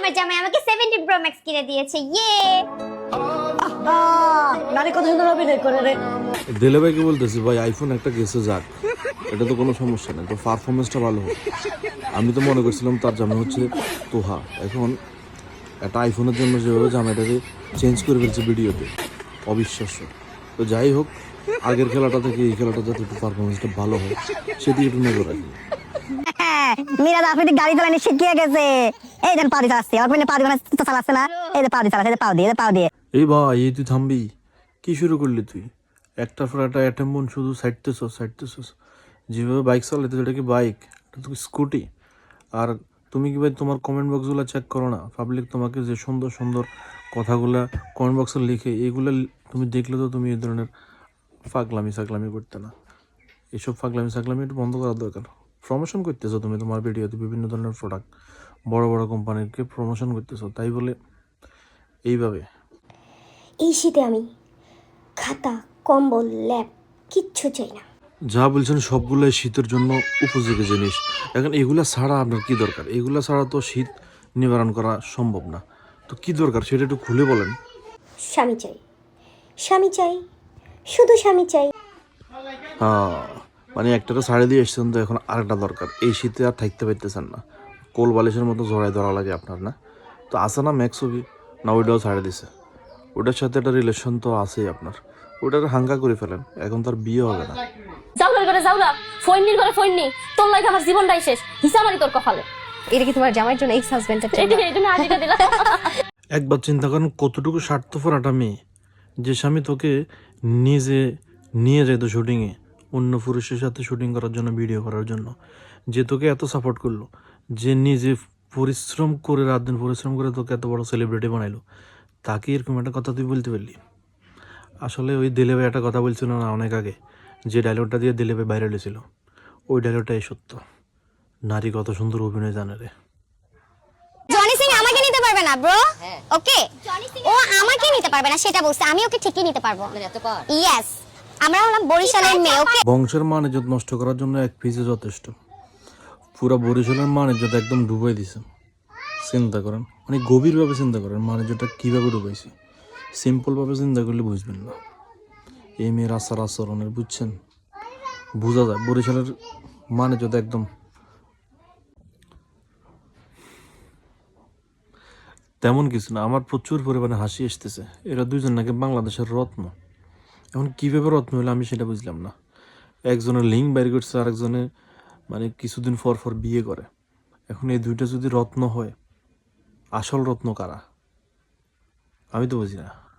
আমার জামাই আমাকে 17 প্রো ম্যাক্স কিনে দিয়েছে ইয়ে আহ, নারী কত সুন্দর অভিনয় করে রে। দিলে ভাইকে বলতেছি ভাই আইফোন একটা গেছে যাক। এটা তো কোনো সমস্যা নেই তো পারফরমেন্সটা ভালো হোক। আমি তো মনে করছিলাম তার জামা হচ্ছে তোহা। এখন একটা আইফোনের জন্য যেভাবে জামাটাকে চেঞ্জ করে ফেলছে ভিডিওতে অবিশ্বাস্য। তো যাই হোক আগের খেলাটা থেকে এই খেলাটা যাতে একটু পারফরমেন্সটা ভালো হয় সেদিকে একটু নজর রাখি। হ্যাঁ, মিরাজ আফ্রিদি গাড়ি চালানি শিখিয়ে গেছে। এই দেন পাউদি চালাচ্ছে আমার পেনে পাউদি তো চালাচ্ছে না। এই যে পাউদি চালাচ্ছে এই দিয়ে দিয়ে এই ভাই, এই তুই থামবি। কি শুরু করলি তুই? একটার পর একটা অ্যাটেম্বন শুধু সাইডতেছস সাইডতেছস যেভাবে বাইক চালাতে এটা কি বাইক এটা তো স্কুটি আর তুমি কি ভাই তোমার কমেন্ট বক্সগুলো চেক করো না? পাবলিক তোমাকে যে সুন্দর সুন্দর কথাগুলা কমেন্ট বক্সে লিখে এইগুলো তুমি দেখলে তো তুমি এই ধরনের ফাগলামি সাগলামি করতে না। এইসব ফাগলামি সাগলামি একটু বন্ধ করার দরকার। প্রমোশন করতেছো তুমি তোমার ভিডিওতে বিভিন্ন ধরনের প্রোডাক্ট বড় বড় কোম্পানিকে প্রমোশন করতেছো তাই বলে এইভাবে। এই শীতে আমি খাতা কম্বল ল্যাপ কিচ্ছু চাই না। যা বলছেন সবগুলাই শীতের জন্য উপযোগী জিনিস। এখন এগুলা ছাড়া আপনার কি দরকার? এগুলা ছাড়া তো শীত নিবারণ করা সম্ভব না। তো কি দরকার? সেটা একটু খুলে বলেন। স্বামী চাই। স্বামী চাই শুধু স্বামী চাই। হ্যাঁ। মানে একটাটা ছাড়ে দিয়ে এসছেন তো এখন আরেকটা দরকার। এই শীতে আর থাকতে পারতেছেন না। কোল বালিশের মতো জড়াই ধরা লাগে আপনার না? তো আছে না ম্যাক্স ছবি না ওইটাও ছাড়ে দিছে। ওটার সাথে একটা রিলেশন তো আছেই আপনার। ওটার হাঙ্গা করে ফেলেন। এখন তার বিয়ে হবে না। জাউলার করে জাউলা ফৈনির করে ফৈনি তোর লাগে আমার জীবনটাই শেষ। হিসামারি তোর কপালে। এটা কি তোমার জামাইয়ের জন্য এক্স হাজবেন্ডের এই এই জন্য হাজিটা দিলাম। একবার চিন্তা করেন কতটুকু স্বার্থপর একটা মেয়ে। যে স্বামী তোকে নিজে নিয়ে যেত শুটিংয়ে অন্য পুরুষের সাথে শুটিং করার জন্য ভিডিও করার জন্য। যে তোকে এত সাপোর্ট করল যে নিজে পরিশ্রম করে রাত দিন পরিশ্রম করে তোকে এত বড় সেলিব্রিটি বানাইলো তাকে এরকম একটা কথা তুই বলতে পারলি? আসলে ওই দিলে ভাই একটা কথা বলছিল না অনেক আগে যে ডায়লগটা দিয়ে দিলে ভাই ভাইরাল হয়েছিল। ওই ডায়লগটাই সত্য। নারী কত সুন্দর অভিনয় জানে রে। জনি সিং আমাকে নিতে পারবে না ব্রো ওকে ও আমাকে নিতে পারবে না সেটা বলছে আমি ওকে ঠিকই নিতে পারব। ইয়েস আমরা হলাম বরিশালের মেয়ে, ওকে? বংশের মান ইজ্জত নষ্ট করার জন্য এক পিসে যথেষ্ট। পুরো বরিশালের মান ইজ্জত একদম ডুবাই দিছে। চিন্তা করেন মানে গভীরভাবে চিন্তা করেন, মান ইজ্জতটা কীভাবে ডুবাইছে? সিম্পলভাবে চিন্তা করলে বুঝবেন না। এই মেয়ের আচার আচরণের, বুঝছেন? বোঝা যায়, বরিশালের মান ইজ্জত একদম। তেমন কিছু না, আমার প্রচুর পরিমাণে হাসি আসতেছে। এরা দুজন নাকি বাংলাদেশের রত্ন। এখন কীভাবে রত্ন হলো আমি সেটা বুঝলাম না। একজনের লিঙ্ক বাইর করছে আর একজনের মানে কিছুদিন পর পর বিয়ে করে। এখন এই দুইটা যদি রত্ন হয়, আসল রত্ন কারা? আমি তো বুঝি না।